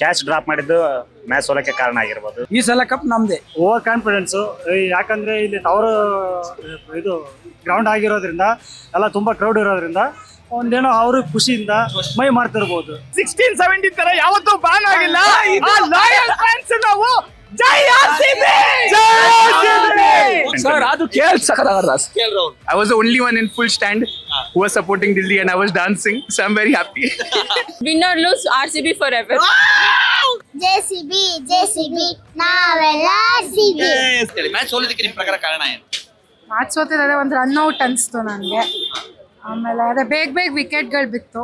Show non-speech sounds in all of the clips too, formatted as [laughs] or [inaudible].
Catch drop ಮಾಡಿದ್ದು match ಸೋಲಕ್ಕೆ ಕಾರಣ ಆಗಿರ್ಬೋದು. ಈ ಸಲ ಕಪ್ ನಮ್ದೇ. ಓವರ್ ಕಾನ್ಫಿಡೆನ್ಸ್ ಯಾಕಂದ್ರೆ ಇಲ್ಲಿ ಅವರು ಇದು ಗ್ರೌಂಡ್ ಆಗಿರೋದ್ರಿಂದ ಎಲ್ಲ ತುಂಬಾ ಕ್ರೌಡ್ ಇರೋದ್ರಿಂದ ಒಂದೇನೋ ಅವರು ಖುಷಿಯಿಂದ ಮೈ ಮಾಡ್ತಿರ್ಬೋದು. ಸಿಕ್ಸ್ಟೀನ್ ಸೆವೆಂಟಿ ತರ ಯಾವತ್ತೂ ಬ್ಯಾನ್ ಆಗಿಲ್ಲ. ಲಾಯಲ್ ಫ್ಯಾನ್ಸ್ ನಾವು. ಜೈ Sir, ಅದು ಕೇಳ್ ಸಖತ್ತಾಗದ I was the only one in full stand who was supporting Delhi and I was dancing. So I'm very happy. [laughs] win or lose RCB forever. JCB JCB ನಾವೆಲ್ಲ C B match ಸೋಲಿದಕ್ಕೆ ನಿಮ್ಮ ಪ್ರಕಾರ ಕಾರಣ ಏನು? ಮ್ಯಾಚ್ ಸೋತಿದ್ರೆ ಒಂದು ರನ್ ಔಟ್ ಅನಿಸ್ತು ನನಗೆ ಆಮೇಲೆ ಅದೇ ಬೇಗ ಬೇಗ ವಿಕೆಟ್ಗಳು ಬಿತ್ತು.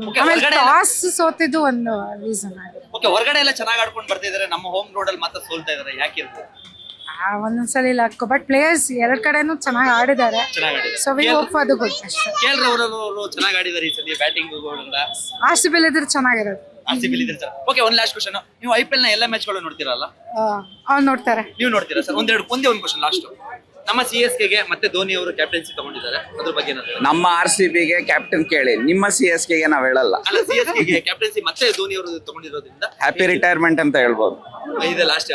Okay, ಆಮೇಲೆ ಹೊರ್ಗಡೆ ಟಾಸ್ ಸೋತಿದ್ದು ಒಂದು ರೀಸನ್ ಆಗಿದೆ. ಓಕೆ ಹೊರಗಡೆ ಎಲ್ಲ ಚೆನ್ನಾಗಿ ಆಡ್ಕೊಂಡು ಬರ್ತಿದ್ದಾರೆ ನಮ್ಮ ಹೋಮ್ ಗ್ರೌಂಡ್ ಅಲ್ಲಿ ಮಾತ್ರ ಸೋಲ್ತಾ ಇದಾರೆ ಯಾಕೆ ಒಂದೊಂದ್ಸಲಿ ಲಕ್ ಬಟ್ ಪ್ಲೇಯರ್ಸ್ ಎರಡ್ ಕಡೆನೂ ಚೆನ್ನಾಗಿ ಆಡಿದ್ದಾರೆ. So we hope for the good ಅಷ್ಟೇ. ಕೆ ಎಲ್ ಅವರು ಚೆನ್ನಾಗಿ ಆಡಿದ್ದಾರೆ ಈ ಸಲ ಬ್ಯಾಟಿಂಗ್ ಆರ್ ಸಿ ಬಿಲ್ ಇದ್ರೆ ಚೆನ್ನಾಗಿರೋದು. ಆರ್ ಸಿ ಬಿ ಇದ್ದಾರೆ ಓಕೆ ಒಂದ್ ಲಾಸ್ಟ್ ಕ್ವಶನ್ ನೀವು ಐ ಪಿ ಎಲ್ನ ಎಲ್ಲ ಮ್ಯಾಚ್ಗಳು ನೋಡ್ತೀರಲ್ಲ? ಅವ್ರು ನೋಡ್ತಾರೆ. ನೀವು ನೋಡ್ತೀರಾ ಸರ್? ಒಂದೆರಡು ಒಂದೇ ಒಂದು ಕ್ವಶನ್ ಲಾಸ್ಟ್ ನಮ್ಮ ಸಿ ಎಸ್ ಕೆಗೆ ಮತ್ತೆ ಧೋನಿ ಅವರು ಕ್ಯಾಪ್ಟನ್ಸಿ ತಗೊಂಡಿದ್ದಾರೆ. ಅದ್ರ ಬಗ್ಗೆ ಏನಾದ್ರು ನಮ್ಮ ಆರ್ ಸಿ ಬಿಗೆ ಕ್ಯಾಪ್ಟನ್ ಕೇಳಿ. ನಿಮ್ಮ ಸಿ ಎಸ್ ಕೆಗೆ ನಾವು ಹೇಳಲ್ಲ. ಅಲ್ಲ ಸಿ ಎಸ್ ಕೆಗೆ ಕ್ಯಾಪ್ಟನ್ಸಿ ಮತ್ತೆ ಧೋನಿ ಅವರು ತಗೊಂಡಿರೋದ್ರಿಂದ ಹ್ಯಾಪಿ ರಿಟೈರ್ಮೆಂಟ್ ಅಂತ ಹೇಳ್ಬೋದು. ಇದೆ ಲಾಸ್ಟ್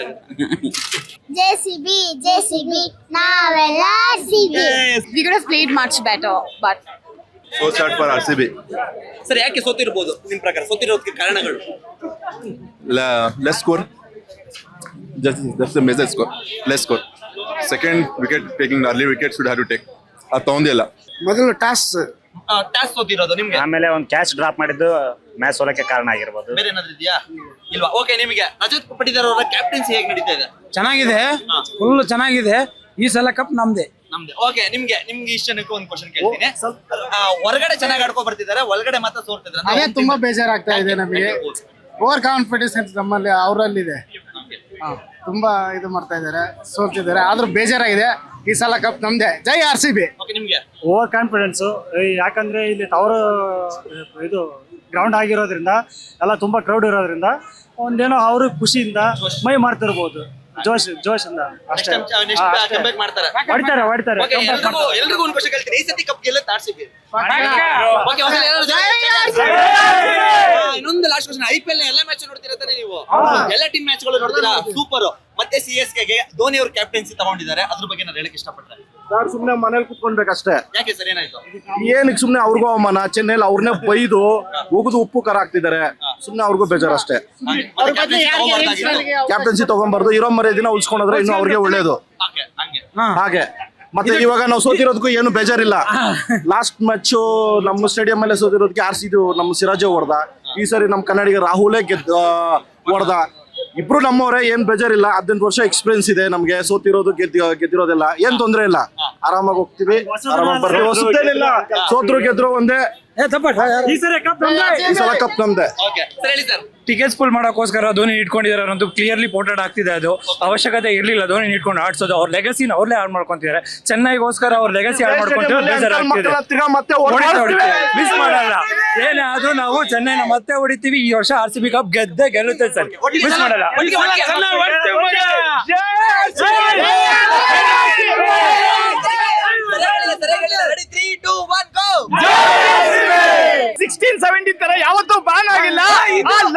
ಜೆಸಿಬಿ ಜೆಸಿಬಿ ನಾವೆಲ್ಲ CB We could have played much better, but So sad for RCB. Sir ಯಾಕೆ ಸೋತಿರ್ಬೋದು? ನಿಮ್ ಪ್ರಕಾರ ಸೋತಿರೋದಕ್ಕೆ ಕಾರಣಗಳು? La- less score. Just that's the major score. Less score. Second wicket taking early wicket should have to take ಅದು ತಗೊಂಡಿಲ್ಲ ಮೊದಲು toss. Toss ಸೋತಿರೋದು ನಿಮ್ಗೆ? ಆಮೇಲೆ ಒಂದು ಕ್ಯಾಚ್ ಡ್ರಾಪ್ ಮಾಡಿದ್ದು ಮ್ಯಾಚ್ ಸೋಲಕ್ಕೆ ಕಾರಣ ಆಗಿರ್ಬೋದು. ಬೇರೆ ಏನಾದ್ರು ಇದೆಯಾ? ಇಲ್ವಾ? ಓಕೆ ನಿಮಗೆ ರಜತ್ ಪಟ್ಟಿದಾರ್ ಅವರ ಕ್ಯಾಪ್ಟನ್ಸಿ ಹೇಗೆ ನಡೀತಾ ಇದೆ? ಚೆನ್ನಾಗಿದೆ. ಫುಲ್ ಚೆನ್ನಾಗಿದೆ. ಈ ಸಲ ಕಪ್ ನಮ್ದೇ. ನಮ್ದು. ಓಕೆ ನಿಮ್ಗೆ ನಿಮ್ಗೆ ಇಷ್ಟ ಜನಕ್ಕೂ ಒಂದು ಕ್ವಶನ್ ಕೇಳ್ತೀನಿ. ಆ, ಹೊರಗಡೆ ಚೆನ್ನಾಗಿ ಆಡ್ಕೊ ಬರ್ತಿದ್ದಾರೆ ಒಳಗಡೆ ಮಾತ್ರ ಸೋರ್ತಿದ್ದಾರೆ ಅದೇ ತುಂಬಾ ಬೇಜಾರಾಗ್ತಾ ಇದೆ ನಮಗೆ. ಓವರ್ ಕಾನ್ಫಿಡೆನ್ಸ್ ನಮ್ಮಲ್ಲಿ ಅವರಲ್ಲಿದೆ. ತುಂಬಾ ಇದು ಮಾಡ್ತಾ ಇದ್ದಾರೆ ಸೋಲ್ತಿದ್ದಾರೆ ಆದ್ರೂ ಬೇಜಾರಾಗಿದೆ. ಈ ಸಲ ಕಪ್ ನಮ್ದೆ. ಜೈ ಆರ್ ಸಿ ಬಿ ಓಕೆ ನಿಮ್ಗೆ? ಓವರ್ ಕಾನ್ಫಿಡೆನ್ಸು ಯಾಕಂದ್ರೆ ಇಲ್ಲಿ ಟವರ್ ಇದು ಗ್ರೌಂಡ್ ಆಗಿರೋದ್ರಿಂದ ಎಲ್ಲ ತುಂಬಾ ಕ್ರೌಡ್ ಇರೋದ್ರಿಂದ ಒಂದೇನೋ ಅವ್ರಿಗೆ ಖುಷಿಯಿಂದ ಮೈ ಮಾಡ್ತಿರ್ಬೋದು. ಜೋಶ್ ಅಷ್ಟೇ. ಹಾ, ನೆಕ್ಸ್ಟ್ ಅಷ್ಟೇ. ಕಂಬ್ಯಾಕ್ ಮಾಡ್ತಾರೆ. ಹೊಡಿತಾರೆ ಹೊಡಿತಾರೆ ಓಕೆ comeback ಎಲ್ರಿಗೂ ಮಾಡ್ತಾರೆ. ಎಲ್ರಿಗೂ ಒಂದು ಕ್ವಶನ್ ಕೇಳ್ತೀನಿ. ಈ ಸತಿ ಕಪ್ ಗೆಲ್ಲ ತಾಡ್ಸಿದ್ವಿ. ಓಕೆ ಇನ್ನೊಂದು last question I P L ಎಲ್ಲ ಮ್ಯಾಚ್ ನೋಡ್ತೀರಾ ತಾನೇ ನೀವು? ಎಲ್ಲ ಟೀಮ್ ಮ್ಯಾಚ್ಗಳು ನೋಡ್ತೀರಾ? ಸೂಪರ್ ಮತ್ತೆ ಸಿ ಎಸ್ ಕೆಗೆ ಧೋನಿ ಅವರು ಕ್ಯಾಪ್ಟನ್ಸಿ ತಗೊಂಡಿದ್ದಾರೆ. ಅದ್ರ ಬಗ್ಗೆ ನಾನು ಹೇಳಕ್ ಇಷ್ಟಪಡ್ತಾರೆ ಸರ್ ಸುಮ್ನೆ ಮನೇಲಿ ಕುತ್ಕೊಂಡ್ಬೇಕಷ್ಟೇ. ಯಾಕೆ ಸರ್ ಏನಾಯ್ತು? ಏನಕ್ಕೆ ಸುಮ್ನೆ ಅವ್ರಿಗೂ ಅವಮಾನ? ಚೆನ್ನೈಲಿ ಅವ್ರನ್ನೇ ಬೈದು ಉಗಿದು ಉಪ್ಪು ಖಾರ ಹಾಕ್ತಿದ್ದಾರೆ. ಸುಮ್ನೆ ಅವ್ರಿಗೂ ಬೇಜಾರು ಅಷ್ಟೇ ಹಾಗೆ. ಮತ್ತೆ captaincy ತಗೊಂಬಾರ್ದಾಗಿತ್ತು. ಕ್ಯಾಪ್ಟನ್ಸಿ ತಗೊಂಬಾರ್ದು. ಇರೋ ಮರ್ಯಾದಿನ ಉಳ್ಸ್ಕೊಂಡ್ರೆ ಇನ್ನು ಅವ್ರಿಗೆ ಒಳ್ಳೇದು. ಹಾಗೆ ಹಾಗೆ. ಮತ್ತೆ ಇವಾಗ ನಾವು ಸೋತಿರೋದಕ್ಕೂ ಏನು ಬೇಜಾರಿಲ್ಲ. ಲಾಸ್ಟ್ ಮ್ಯಾಚ್ ನಮ್ಮ ಸ್ಟೇಡಿಯಂ ಮೇಲೆ ಸೋತಿರೋದಕ್ಕೆ ಆರ್ ಸಿ ನಮ್ಮ ಸಿರಾಜೆ ಹೊಡೆದ. ಈ ಸರಿ ನಮ್ಮ ಕನ್ನಡಿಗ ರಾಹುಲೇ ಗೆದ್ದ ಹೊಡೆದ. ಇಬ್ರು ನಮ್ಮವರೇ ಏನ್ ಬೇಜಾರಿಲ್ಲ. ಹದಿನೆಂಟು ವರ್ಷ ಎಕ್ಸ್ಪೀರಿಯನ್ಸ್ ಇದೆ ನಮ್ಗೆ. ಸೋತಿರೋದು ಗೆದ್ದಿ ಗೆದ್ದಿರೋದಿಲ್ಲ. ಏನ್ ತೊಂದ್ರೆ ಇಲ್ಲ. ಆರಾಮಾಗಿ ಹೋಗ್ತೀವಿ. ಆರಾಮಾಗಿ ಬರ್ತೀವಿ. ಹೊಸದೇನಿಲ್ಲ ಸೋತ್ರು ಗೆದ್ರು ಒಂದೇ. ಈ ಸರಿ ಕಪ್ ಈ ಸಲ ಕಪ್ ನಮ್ದೆ ಓಕೆ ಸರ್ ಹೇಳಿ ಸರ್ ಟಿಕೆಟ್ಸ್ ಫುಲ್ ಮಾಡೋಕ್ಕೋಸ್ಕರ ಧೋನಿ ಇಟ್ಕೊಂಡಿದ್ದಾರೆ ಅನ್ನೋದು ಕ್ಲಿಯರ್ಲಿ ಪೋರ್ಟೆಡ್ ಆಗ್ತಿದೆ ಅದು ಅವಶ್ಯಕತೆ ಇರಲಿಲ್ಲ ಧೋನಿ ಇಟ್ಕೊಂಡು ಆಡ್ಸೋದು ಅವ್ರ ಲೆಗಸಿನ ಅವ್ರಲ್ಲೇ ಹಾಳು ಮಾಡ್ಕೊಂತಿದ್ದಾರೆ ಚೆನ್ನೈಗೋಸ್ಕರ ಅವ್ರ ಲೆಗಸಿ ಹಾಳು ಮಾಡ್ಕೊಂಡು ಮಿಸ್ ಮಾಡಲ್ಲ ಏನೇ ಆದ್ರೂ ನಾವು ಚೆನ್ನೈನ ಮತ್ತೆ ಹೊಡಿತೀವಿ ಈ ವರ್ಷ ಆರ್ ಸಿ ಬಿ ಕಪ್ ಗೆದ್ದೆ ಗೆಲ್ಲುತ್ತೆ ಸರ್ ಮಿಸ್ ಮಾಡಲ್ಲ three two one go sixteen seventeen ತರ ಯಾವತ್ತೂ ಬ್ಯಾನ್ ಆಗಿಲ್ಲ.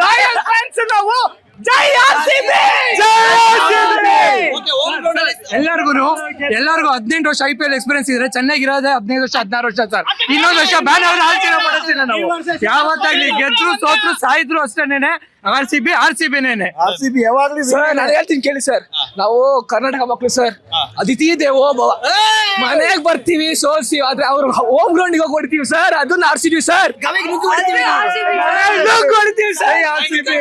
ಲಾಯಲ್ ಫ್ಯಾನ್ಸ್ ನಾವು ಜೈ ಓಕೆ ಹೋಮ್ ಗ್ರೌಂಡ್ ಅಲ್ಲಿ ಎಲ್ಲರಿಗೂ ಎಲ್ಲರಿಗೂ ಹದಿನೆಂಟು ವರ್ಷ ಐ ಪಿ ಎಲ್ ಎಕ್ಸ್ಪೀರಿಯನ್ಸ್ ಇದ್ರೆ ಚೆನ್ನಾಗಿರೋದೇ ಹದಿನೈದು ವರ್ಷ ಹದಿನಾರು ವರ್ಷ ಸರ್. ಇನ್ನೊಂದು ವರ್ಷ ಬ್ಯಾನ್ ಆದ್ರೆ ಆಚರಣೆ ಮಾಡೋದಿಲ್ಲ ನಾವು? ಯಾವತ್ತಾಗ್ಲಿ ಗೆದ್ರು ಸೋತ್ರು ಸಾಯಿದ್ರು ಅಷ್ಟೇನೆ R C B R C ನೇನೆ. R C B ಯಾವಾಗ್ಲೂ ಸರ್ ನಾನು ಹೇಳ್ತೀನಿ ಕೇಳಿ ಸರ್. ನಾವು ಕರ್ನಾಟಕ ಮಕ್ಕಳು ಸರ್. ಅದಿತಿ ದೇವೋ ಭವ ಮನೆಗೆ ಬರ್ತೀವಿ ಸೋಲ್ಸಿ ಆದ್ರೆ ಅವ್ರು ಹೋಮ್ ಗ್ರೌಂಡ್ ಹೋಗಿ ಹೊಡಿತೀವಿ ಸರ್. ಅದನ್ನ ಆರ್ಸಿದೀವಿ ಸರ್. ಹೊಡಿತೀವಿ sir. R C B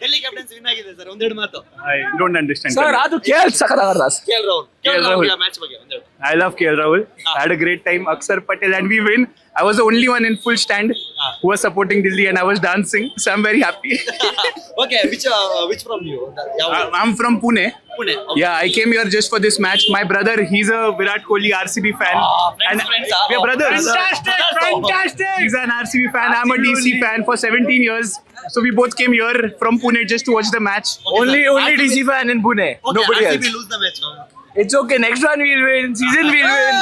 Delhi Capitals win ಆಗಿದೆ ಸರ್ ಒಂದೆರಡು ಮಾತು. ಐ ಡೋಂಟ್ ಅಂಡರ್ಸ್ಟ್ಯಾಂಡ್ ಸರ್ ಅದು ಕೇಳ್ ಸಖತ್ತಾಗದ K ಕೇಳ್ರ L KL Rahul. I love KL Rahul. Ah. I had a great time. Aksar Patel and we win. I was the only one in full stand ah. who was supporting Delhi and I was dancing. So I'm very happy. [laughs] okay, which uh, uh, which from you? I, uh, I'm from Pune. Pune. Okay. Yeah, I came here just for this match. My brother, he's a Virat Kohli RCB fan. Ah, friends, and friends, ah, we're oh. brothers. Fantastic, fantastic. He's an RCB fan. I'm a DC fan for 17 years. So we both came here from Pune just to watch the match. Okay, only only DC fan in Pune. Okay, Nobody RCB else. lose the match. It's okay next one will win season will win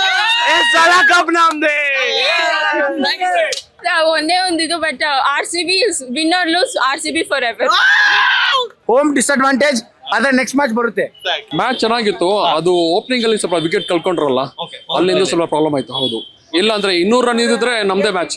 ಸಾಲ cup ನಮ್ದೇ ಒಂದೇ ಒಂದಿದು but R C B winner lose R C B forever home disadvantage ಆದ್ರೆ next match ಬರುತ್ತೆ. Match ಚೆನ್ನಾಗಿತ್ತು ಅದು opening ಅಲ್ಲಿ ಸ್ವಲ್ಪ wicket ಕಳ್ಕೊಂಡ್ರಲ್ಲ ಅಲ್ಲಿಂದ ಸ್ವಲ್ಪ ಪ್ರಾಬ್ಲಮ್ ಆಯ್ತು ಹೌದು. ಇಲ್ಲ ಅಂದ್ರೆ ಇನ್ನೂರು ರನ್ ಇದ್ದಿದ್ರೆ ನಮ್ದೇ match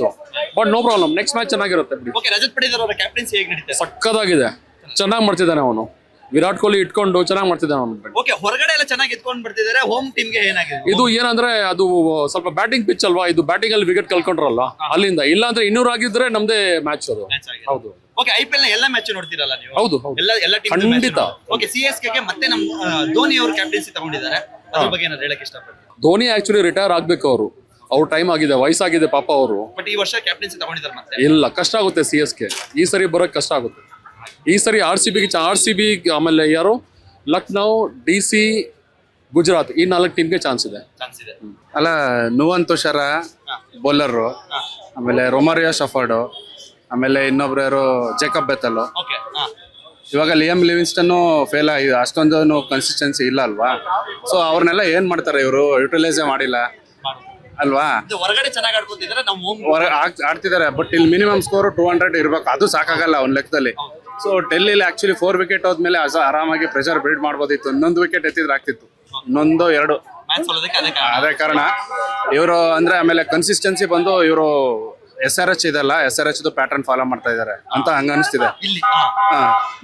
but no problem next match ಚೆನ್ನಾಗಿರುತ್ತೆ ಬಿಡಿ. ಓಕೆ ರಜತ್ ಪಡಿದಾರ್ ಅವರ ಕ್ಯಾಪ್ಟನ್ಸಿ ಹೇಗೆ ನಡೀತಾ ಇದೆ? ಸಕ್ಕದಾಗಿದೆ ಚೆನ್ನಾಗಿ ಮಾಡ್ತಿದ್ದಾನೆ ಅವನು. ವಿರಾಟ್ ಕೊಹ್ಲಿ ಇಟ್ಕೊಂಡು ಚೆನ್ನಾಗಿ ಮಾಡ್ತಿದ್ದಾನೆ ಅವನು. ಓಕೆ ಹೊರಗಡೆ ಎಲ್ಲ ಚೆನ್ನಾಗಿ ಎತ್ಕೊಂಡು ಬರ್ತಿದ್ದಾರೆ ಹೋಮ್ ಟೀಮ್ಗೆ ಏನಾಗಿದೆ? ಇದು ಏನಂದ್ರೆ ಅದು ಸ್ವಲ್ಪ ಬ್ಯಾಟಿಂಗ್ ಪಿಚ್ ಅಲ್ವಾ? ಇದು ಬ್ಯಾಟಿಂಗ್ ಅಲ್ಲಿ ವಿಕೆಟ್ ಕಳ್ಕೊಂಡ್ರಲ್ಲ ಅಲ್ಲಿಂದ. ಇಲ್ಲ ಅಂದ್ರೆ ಇನ್ನೂರು ಆಗಿದ್ರೆ ನಮ್ದೇ ಮ್ಯಾಚ್ ಅದು. ಹೌದು. ಓಕೆ ಐ ಪಿ ಎಲ್ನ ಎಲ್ಲ ಮ್ಯಾಚ್ ನೋಡ್ತೀರಲ್ಲ ನೀವು? ಹೌದು. ಎಲ್ಲ ಎಲ್ಲ ಟೀಮ್ ಖಂಡಿತ. ಓಕೆ ಸಿ ಎಸ್ಗೆ ಮತ್ತೆ ನಮ್ ಆ, ಧೋನಿ ಅವರು ಕ್ಯಾಪ್ಟನ್ಸಿ ತಗೊಂಡಿದ್ದಾರೆ. ಅದ್ರ ಬಗ್ಗೆ ಏನಾದ್ರು ಹೇಳಕ್ ಇಷ್ಟಪಡ್ತೀನಿ ಧೋನಿ ಆಕ್ಚುಲಿ ರಿಟೈರ್ ಆಗ್ಬೇಕು ಅವರು. ಅವ್ರ ಟೈಮ್ ಆಗಿದೆ ವಯಸ್ಸಾಗಿದೆ ಪಾಪ ಅವರು. ಬಟ್ ಈ ವರ್ಷ ಕ್ಯಾಪ್ಟನ್ಸಿ ತಗೊಂಡಿದ್ದಾರೆ ಮತ್ತೆ? ಇಲ್ಲ ಕಷ್ಟ ಆಗುತ್ತೆ ಸಿ ಎಸ್ಗೆ ಈ ಸರಿ ಬರೋಕ್ ಕಷ್ಟ ಆಗುತ್ತೆ. ಈ ಸರಿ ಆರ್ ಸಿ ಬಿಗೆ ಆರ್ ಸಿ ಬಿ ಆಮೇಲೆ ಯಾರು? ಲಕ್ನೌ ಡಿ ಸಿ ಗುಜರಾತ್ ಈ ನಾಲ್ಕು ಟೀಮ್ಗೆ ಚಾನ್ಸ್ ಇದೆ. ಚಾನ್ಸ್ ಇದೆ. ಅಲ್ಲ ನುವನ್ ತುಷಾರ ಬೌಲರು ಆಮೇಲೆ ರೊಮಾರಿಯೋ ಶಫರ್ಡು ಆಮೇಲೆ ಇನ್ನೊಬ್ರು ಯಾರು? Jacob Bethell. ಓಕೆ ಇವಾಗ ಲಿಯಮ್ ಲಿವಿನ್ಸ್ಟನ್ನು ಫೇಲ್ ಆಗಿದೆ ಅಷ್ಟೊಂದು ಕನ್ಸಿಸ್ಟೆನ್ಸಿ ಇಲ್ಲ ಅಲ್ವಾ? ಸೊ ಅವ್ರನ್ನೆಲ್ಲ ಏನ್ ಮಾಡ್ತಾರೆ ಇವರು? ಯುಟಿಲೈಸೇ ಮಾಡಿಲ್ಲ. ಅಲ್ವಾ? ಹೊರಗಡೆ ಚೆನ್ನಾಗಿ ಆಡ್ತಿದ್ದಾರೆ ಬಟ್ ಇಲ್ಲಿ ಮಿನಿಮಮ್ ಸ್ಕೋರ್ ಟೂ ಹಂಡ್ರೆಡ್ ಇರ್ಬೇಕು. ಅದು ಸಾಕಾಗಲ್ಲ ಒಂದ್ ಲೆಕ್ಕದಲ್ಲಿ. ಸೊ ಡೆಲ್ಲಿಲಿ ಆಕ್ಚುಲಿ ಫೋರ್ ವಿಕೆಟ್ ಹೋದ್ಮೇಲೆ ಅಸ ಆರಾಮಾಗಿ ಪ್ರೆಷರ್ ಬಿಲ್ಡ್ ಮಾಡ್ಬೋದಿತ್ತು. ಇನ್ನೊಂದು ವಿಕೆಟ್ ಎತ್ತಿದ್ರೆ ಆಗ್ತಿತ್ತು. ಇನ್ನೊಂದು ಎರಡು. ಅದೇ ಕಾರಣ. ಇವರು ಅಂದ್ರೆ ಆಮೇಲೆ ಕನ್ಸಿಸ್ಟೆನ್ಸಿ ಬಂದು ಇವರು ಎಸ್ ಆರ್ ಎಚ್ ಇದೆಲ್ಲ S R H pattern follow ಮಾಡ್ತಾ ಇದಾರೆ ಅಂತ ಹಂಗ ಅನಿಸ್ತಿದೆ.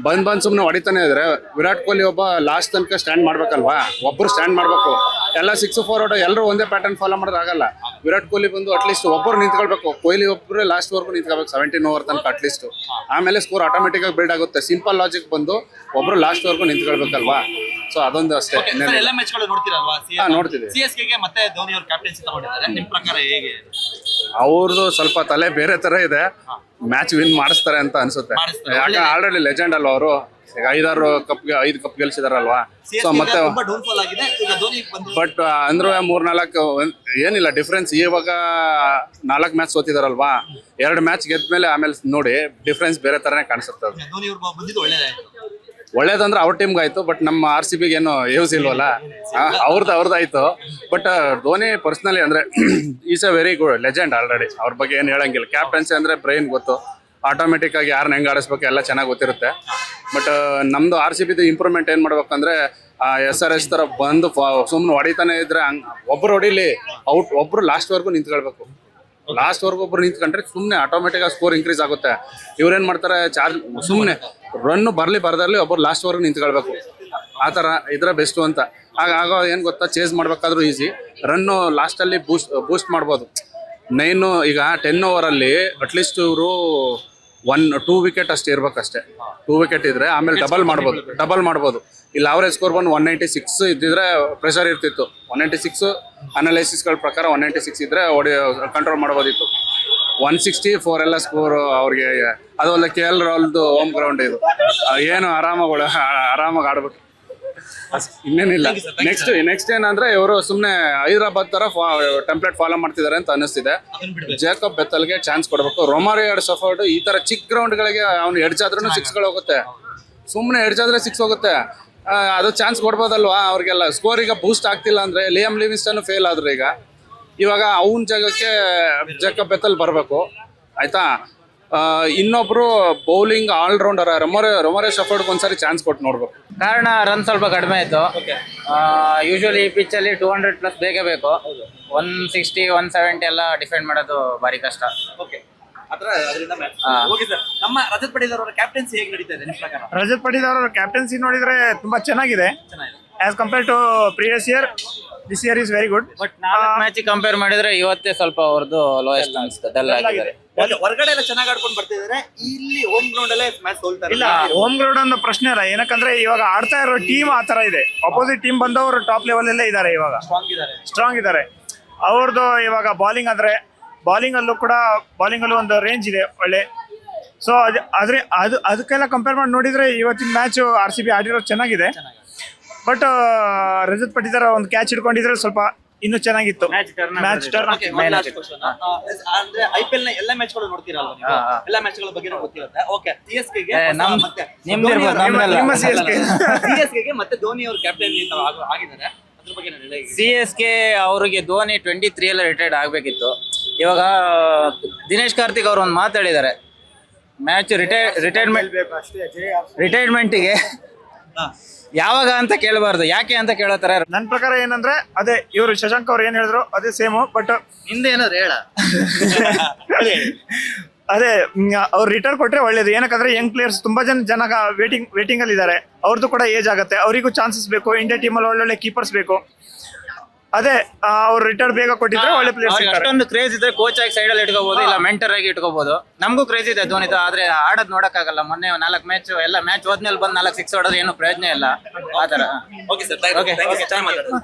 ಬಂದ್ ಬಂದ್ ಸುಮ್ನೆ ಹೊಡಿತಾನೆ ಇದ್ರೆ. ವಿರಾಟ್ ಕೊಹ್ಲಿ ಒಬ್ಬ ಲಾಸ್ಟ್ ತನಕ ಸ್ಟ್ಯಾಂಡ್ ಮಾಡ್ಬೇಕಲ್ವಾ? ಒಬ್ರು ಸ್ಟ್ಯಾಂಡ್ ಮಾಡ್ಬೇಕು. ಎಲ್ಲ ಸಿಕ್ಸ್ ಫೋರ್ ಔಟ್ ಎಲ್ಲರೂ ಒಂದೇ ಪ್ಯಾಟರ್ನ್ ಫಾಲೋ ಮಾಡೋದು ಆಗಲ್ಲ. ವಿರಾಟ್ ಕೊಹ್ಲಿ ಬಂದು ಅಟ್ಲೀಸ್ಟ್ ಒಬ್ಬರು ನಿಂತ್ಕೊಳ್ಬೇಕು. ಕೊಹ್ಲಿ ಒಬ್ಬರು ಲಾಸ್ಟ್ ವರ್ಗು ನಿಂತ್ಕೋಬೇಕು ಸೆವೆಂಟೀನ್ ಓವರ್ ತನಕ ಅಟ್ಲೀಸ್ಟ್ ಆಮೇಲೆ ಸ್ಕೋರ್ ಆಟೋಮೆಟಿಕ್ ಆಗಿ ಬಿಲ್ಡ್ ಆಗುತ್ತೆ. ಸಿಂಪಲ್ ಲಾಜಿಕ್ ಬಂದು ಒಬ್ರು ಲಾಸ್ಟ್ ವರ್ಗು ನಿಂತ್ಕೊಳ್ಬೇಕಲ್ವಾ? ಸೊ ಅದೊಂದು ಅಷ್ಟೇ ನೋಡ್ತಿದ್ದೀವಿ. ಗೆ ಮತ್ತೆ ಧೋನಿ ಅವರು ಕ್ಯಾಪ್ಟನ್ಸಿ ತಗೊಂಡಿದ್ದಾರೆ. ನಿಮ್ಮ ಪ್ರಕಾರ ಹೇಗೆ? ಅವ್ರದ್ದು ಸ್ವಲ್ಪ ತಲೆ ಬೇರೆ ತರ ಇದೆ. ಮ್ಯಾಚ್ ವಿನ್ ಮಾಡಿಸ್ತಾರೆ ಅಂತ ಅನ್ಸುತ್ತೆ. ಮಾಡಿಸ್ತಾರೆ. ಯಾಕೆ ಆಲ್ರೆಡಿ ಲೆಜೆಂಡ್ ಅಲ್ವಾ ಅವರು? ಐದಾರು ಕಪ್ ಐದು ಕಪ್ ಗೆಲ್ಸಿದಾರಲ್ವಾ? ಸಿ ಮತ್ತೆ ತುಂಬಾ ಡೌನ್ ಫಾಲ್ ಆಗಿದೆ. ಈಗ ಧೋನಿ ಬಂದು ಬಟ್ ಅಂದ್ರೆ ಮೂರ್ ನಾಲ್ಕು ಏನಿಲ್ಲ ಡಿಫ್ರೆನ್ಸ್ ಇವಾಗ ನಾಲ್ಕು ಮ್ಯಾಚ್ ಸೋತಿದಾರಲ್ವಾ? ಎರಡು ಮ್ಯಾಚ್ ಗೆದ್ಮೇಲೆ ಆಮೇಲೆ ನೋಡಿ ಡಿಫ್ರೆನ್ಸ್ ಬೇರೆ ತರನೇ ಕಾಣಿಸುತ್ತೆ ಅದು. ಧೋನಿ ಅವರು ಬಂದಿದ್ದು ಒಳ್ಳೇದಾಯ್ತು ಒಳ್ಳೇದಂದ್ರೆ ಅವ್ರ ಟೀಮ್ಗೆ ಆಯ್ತು ಬಟ್ ನಮ್ಮ ಆರ್ ಸಿ ಬಿಗೆ ಏನು ಯೂಸ್ ಇಲ್ವಲ್ಲ? ಅವ್ರದ್ದು ಅವ್ರದ್ದಾಯ್ತು ಬಟ್ ಧೋನಿ ಪರ್ಸ್ನಲಿ ಅಂದ್ರೆ is a very good legend already ಅವ್ರ ಬಗ್ಗೆ ಏನು ಹೇಳಂಗಿಲ್ಲ. ಕ್ಯಾಪ್ಟನ್ಸಿ ಅಂದ್ರೆ ಬ್ರೈನ್ ಗೊತ್ತು. ಆಟೋಮೆಟಿಕ್ ಆಗಿ ಯಾರನ್ನ ಹೆಂಗ್ ಆಡಿಸ್ಬೇಕು ಎಲ್ಲ ಚೆನ್ನಾಗಿ ಗೊತ್ತಿರುತ್ತೆ. ಬಟ್ ನಮ್ದು ಆರ್ ಸಿ ಬಿದು ಇಂಪ್ರೂವ್ಮೆಂಟ್ ಏನ್ ಮಾಡ್ಬೇಕಂದ್ರೆ ಎಸ್ ಆರ್ ಎಸ್ ತರ ಬಂದು ಸುಮ್ಮನೆ ಹೊಡಿತಾನೆ ಇದ್ರೆ ಹಂಗ್ ಒಬ್ರು ಹೊಡಿಲಿ, ಔಟ್ ಒಬ್ರು ಲಾಸ್ಟ್ ವರ್ಗು ನಿಂತ್ಕೊಳ್ಬೇಕು. ಲಾಸ್ಟ್ ವರ್ಗ್ ಒಬ್ರು ನಿಂತ್ಕೊಂಡ್ರೆ ಸುಮ್ಮನೆ ಆಟೋಮೆಟಿಕ್ ಆಗಿ ಸ್ಕೋರ್ ಇನ್ಕ್ರೀಸ್ ಆಗುತ್ತೆ. ಇವ್ರೇನ್ ಮಾಡ್ತಾರೆ ಚಾರ್ಜ್ ಸುಮ್ಮನೆ ರನ್ ಬರ್ಲಿ ಬರ್ದಲ್ಲಿ ಒಬ್ಬರು ಲಾಸ್ಟ್ ವರ್ಗ್ ನಿಂತ್ಕೊಳ್ಬೇಕು. ಆ ಥರ ಇದರ ಬೆಸ್ಟು ಅಂತ. ಆಗ ಆಗ ಏನು ಗೊತ್ತಾ ಚೇಸ್ ಮಾಡಬೇಕಾದ್ರೂ ಈಸಿ ರನ್ನು ಲಾಸ್ಟಲ್ಲಿ ಬೂಸ್ಟ್ ಬೂಸ್ಟ್ ಮಾಡ್ಬೋದು. ನೈನು ಈಗ ಟೆನ್ ಓವರಲ್ಲಿ ಅಟ್ಲೀಸ್ಟ್ ಇವರು ಒನ್ ಟೂ ವಿಕೆಟ್ ಅಷ್ಟೇ ಇರ್ಬೇಕಷ್ಟೇ. ಟೂ ವಿಕೆಟ್ ಇದ್ರೆ ಆಮೇಲೆ ಡಬಲ್ ಮಾಡ್ಬೋದು. ಡಬಲ್ ಮಾಡ್ಬೋದು. ಇಲ್ಲಿ ಅವರೇಜ್ ಸ್ಕೋರ್ ಬಂದು ಒನ್ ನೈಂಟಿ ಸಿಕ್ಸ್ ಇದ್ದಿದ್ರೆ ಪ್ರೆಷರ್ ಇರ್ತಿತ್ತು. ಒನ್ ನೈಂಟಿ ಸಿಕ್ಸ್ ಅನಾಲಿಸಿಸ್ಗಳ ಪ್ರಕಾರ ಒನ್ ನೈಂಟಿ ಸಿಕ್ಸ್ ಇದ್ರೆ ಹೊಡಿ ಕಂಟ್ರೋಲ್ ಮಾಡ್ಬೋದಿತ್ತು. ಒನ್ ಸಿಕ್ಸ್ಟಿ ಫೋರ್ ಎಲ್ಲ ಸ್ಕೋರ್ ಅವ್ರಿಗೆ ಅದು ಅಲ್ಲ ಕೆ ಎಲ್ ರಾಹುಲ್ದು ಹೋಮ್ ಗ್ರೌಂಡ್ ಇದು. ಏನು ಆರಾಮಾಗಿ ಆರಾಮಾಗಿ ಆಡ್ಬಿಟ್ಟು ಇನ್ನೇನಿಲ್ಲ. ನೆಕ್ಸ್ಟ್ ನೆಕ್ಸ್ಟ್ ಏನಂದ್ರೆ ಇವರು ಸುಮ್ಮನೆ ಹೈದರಾಬಾದ್ ತರ ಟೆಂಪ್ಲೇಟ್ ಫಾಲೋ ಮಾಡ್ತಿದ್ದಾರೆ ಅಂತ ಅನಿಸ್ತಿದೆ ಜೇಕಬ್ ಬೆತ್ತಲ್ಗೆ ಚಾನ್ಸ್ ಕೊಡಬೇಕು. ರೊಮಾರಿ ಯಾರ್ ಸಫರ್ಡ್ ಈ ತರ ಚಿಕ್ ಗ್ರೌಂಡ್ ಗಳಿಗೆ ಅವ್ನು ಎಡ್ಜ್ ಆದ್ರೂ ಸಿಕ್ಸ್ಗಳು ಹೋಗುತ್ತೆ. ಸುಮ್ಮನೆ ಎಡ್ಜ್ ಆದ್ರೆ ಸಿಕ್ಸ್ ಹೋಗುತ್ತೆ. ಅದು ಚಾನ್ಸ್ ಕೊಡ್ಬೋದಲ್ವಾ ಅವ್ರಿಗೆಲ್ಲ? ಸ್ಕೋರ್ ಈಗ ಬೂಸ್ಟ್ ಆಗ್ತಿಲ್ಲ ಅಂದ್ರೆ ಲಿಯಮ್ ಲಿವಿಸ್ಟನ್ ಫೇಲ್ ಆದ್ರು ಈಗ. ಇವಾಗ ಅವನ ಜಾಗಕ್ಕೆ ಜೇಕಬ್ ಬೆತ್ತಲ್ ಬರಬೇಕು. ಆಯ್ತಾ? ಇನ್ನೊಬ್ರು bowling allrounder Romario Romario Shepherd ಒಂದ್ಸರಿ ಚಾನ್ಸ್ ಕೊಟ್ಟು ನೋಡ್ಬೇಕು. ಕಾರಣ ರನ್ ಸ್ವಲ್ಪ ಕಡಿಮೆ ಆಯ್ತು ಯೂಶುವಲಿ ಈ ಪಿಚ್ ಅಲ್ಲಿ ಟೂ ಹಂಡ್ರೆಡ್ ಪ್ಲಸ್ ಬೇಕೇ. ಬೇಕು ಒನ್ ಸಿಕ್ಸ್ಟಿ ಒನ್ ಸೆವೆಂಟಿ ಎಲ್ಲ ಡಿಫೆಂಡ್ ಮಾಡೋದು ಭಾರಿ ಕಷ್ಟ. ಓಕೆ ನಮ್ಮ ರಜತ್ ಪಡಿದಾರ್ ಅವರ ಕ್ಯಾಪ್ಟನ್ಸಿ ಹೇಗೆ ನಡೀತಾ ಇದೆ ನಿಮ್ ಪ್ರಕಾರ? ರಜತ್ ಅವರ ಕ್ಯಾಪ್ಟನ್ಸಿ ನೋಡಿದ್ರೆ ತುಂಬಾ ಚೆನ್ನಾಗಿದೆ. ಚೆನ್ನಾಗಿದೆ. As compare to previous year this year is very good but ನಾಲ್ಕು ಮ್ಯಾಚ್ ಕಂಪೇರ್ ಮಾಡಿದ್ರೆ ಇವತ್ತೇ ಸ್ವಲ್ಪ ಅವ್ರದ್ದು ಲೋಯೆಸ್ಟ್ ಅನ್ಸುತ್ತೆ. ಡಲ್ ಆಗಿದ್ದಾರೆ ಓಕೆ ಹೊರಗಡೆ ಎಲ್ಲ ಚೆನ್ನಾಗಿ ಆಡ್ಕೊಂಡು ಬರ್ತಿದ್ದಾರೆ ಇಲ್ಲಿ ಹೋಮ್ ಗ್ರೌಂಡ್ ಅಲ್ಲೇ ಮ್ಯಾಚ್ ಸೋಲ್ತಾರೆ ಇಲ್ಲ ಹೋಮ್ ಗ್ರೌಂಡ್ ಅನ್ನೋ ಪ್ರಶ್ನೆ ಇಲ್ಲ. ಏನಕ್ಕಂದ್ರೆ ಇವಾಗ ಆಡ್ತಾ ಇರೋ ಟೀಮ್ ಆ ತರ ಇದೆ. ಅಪೋಸಿಟ್ ಟೀಮ್ ಬಂದವರು ಟಾಪ್ ಲೆವೆಲ್ ಅಲ್ಲೇ ಇದ್ದಾರೆ ಇವಾಗ. ಸ್ಟ್ರಾಂಗ್ ಇದ್ದಾರೆ ಸ್ಟ್ರಾಂಗ್ ಇದ್ದಾರೆ ಅವ್ರದ್ದು ಇವಾಗ ಬಾಲಿಂಗ್ ಅಂದ್ರೆ ಬಾಲಿಂಗ್ ಅಲ್ಲೂ ಕೂಡ ಬಾಲಿಂಗ್ ಅಲ್ಲೂ ಒಂದು ರೇಂಜ್ ಇದೆ ಒಳ್ಳೆ. ಸೊ ಅದ್ ಆದ್ರೆ ಅದು ಅದಕ್ಕೆಲ್ಲ ಕಂಪೇರ್ ಮಾಡಿ ನೋಡಿದ್ರೆ ಇವತ್ತಿನ ಮ್ಯಾಚ್ ಆರ್ ಸಿ ಬಿ ಆಡಿರೋದು ಚೆನ್ನಾಗಿದೆ. ಬಟ್ ರಜತ್ ಪಟ್ಟಿದಾರ ಒಂದು ಕ್ಯಾಚ್ ಹಿಡ್ಕೊಂಡಿದ್ರೆ ಸ್ವಲ್ಪ ಇನ್ನೂ ಚೆನ್ನಾಗಿತ್ತು. ಮ್ಯಾಚ್ ಟರ್ನ್ ಅಂದ್ರೆ ಐ ಪಿ ಎಲ್ನ ಎಲ್ಲ ಮ್ಯಾಚ್ಗಳು ನೋಡ್ತೀರಲ್ವಾ ನೀವು? ಎಲ್ಲ ಮ್ಯಾಚ್ಗಳ ಬಗ್ಗೆ ಗೊತ್ತಿರುತ್ತೆ. ಓಕೆ ಸಿ ಎಸ್ಗೆ ನಮ್- ಮತ್ತೆ ನಿಮ್ದು ಇರ್ಬೋದು, ನಮ್ದಲ್ಲ. ನಿಮ್ಮ ಸಿ ಕೆ ಸಿ ಎಸ್ಗೆ ಮತ್ತೆ ಧೋನಿ ಅವರು ಕ್ಯಾಪ್ಟನ್ ಆಗಿದ್ದಾರೆ. ಅದ್ರ ಬಗ್ಗೆ ಹೇಳಿ. ಸಿ ಎಸ್ ಕೆ ಅವರಿಗೆ ಧೋನಿ ಟ್ವೆಂಟಿ ತ್ರೀ ಎಲ್ಲ ರಿಟೈರ್ಡ್ ಆಗಬೇಕಿತ್ತು. ಇವಾಗ ದಿನೇಶ್ ಕಾರ್ತಿಕ್ ಅವರು ಒಂದು ಮಾತಾಡಿದ್ದಾರೆ ಮ್ಯಾಚ್ ರಿಟೈರ್ ರಿಟೈರ್ಮೆಂಟ್ ರಿಟೈರ್ಮೆಂಟಿಗೆ ಯಾವಾಗ ಅಂತ ಕೇಳಬಾರ್ದು ಯಾಕೆ ಅಂತ ಕೇಳತ್ತಾರೆ? ನನ್ನ ಪ್ರಕಾರ ಏನಂದ್ರೆ ಅದೇ ಇವರು ಶಶಾಂಕ್ ಅವ್ರು ಏನ್ ಹೇಳಿದ್ರು ಅದೇ ಸೇಮ್ ಬಟ್ ಹಿಂದೆ ಏನಾದ್ರು ಹೇಳ. ಅದೇ ಅವ್ರು ರಿಟರ್ನ್ ಕೊಟ್ರೆ ಒಳ್ಳೇದು. ಏನಕ್ಕಂದ್ರೆ ಯಂಗ್ ಪ್ಲೇಯರ್ಸ್ ತುಂಬಾ ಜನ ಜನ ವೇಟಿಂಗ್ ವೇಟಿಂಗ್ ಅಲ್ಲಿ ಇದ್ದಾರೆ ಅವ್ರದ್ದು ಕೂಡ ಏಜ್ ಆಗುತ್ತೆ. ಅವರಿಗೂ ಚಾನ್ಸಸ್ ಬೇಕು. ಇಂಡಿಯಾ ಟೀಮಲ್ಲಿ ಒಳ್ಳೊಳ್ಳೆ ಕೀಪರ್ಸ್ ಬೇಕು. ಅದೇ ಅವ್ರು ರಿಟರ್ನ್ ಬೇಗ ಕೊಟ್ಟಿದ್ರೆ ಒಳ್ಳೆ ಪ್ಲೇಸ್ ಅವ್ರಿಗೆ ಸಿಗ್ತಾರೆ. ಅಷ್ಟೊಂದು ಕ್ರೇಜ್ ಇದ್ರೆ ಕೋಚ್ ಆಗಿ ಸೈಡ್ ಅಲ್ಲಿ ಇಟ್ಕೋಬಹುದು ಇಲ್ಲ ಮೆಂಟರ್ ಆಗಿ ಇಟ್ಕೋಬಹುದು ನಮಗೂ ಕ್ರೇಜ್ ಇದೆ ಧೋನಿದು ಆದ್ರೆ ಆಡೋದ್ ನೋಡಕ್ಕಾಗಲ್ಲ. ಮೊನ್ನೆ ನಾಲ್ಕು ಮ್ಯಾಚ್ ಎಲ್ಲ ಮ್ಯಾಚ್ ಹೋದ್ಮೇಲೆ ಬಂದ್ ನಾಲ್ಕು ಸಿಕ್ಸ್ ಹೊಡೋದು ಏನು ಪ್ರಯೋಜನ ಇಲ್ಲ. ಆತರ ಓಕೆ ಸರ್ ಥ್ಯಾಂಕ್ ಯು ಚೆನ್ನಾಗಿ ಮಾತಾಡೋದು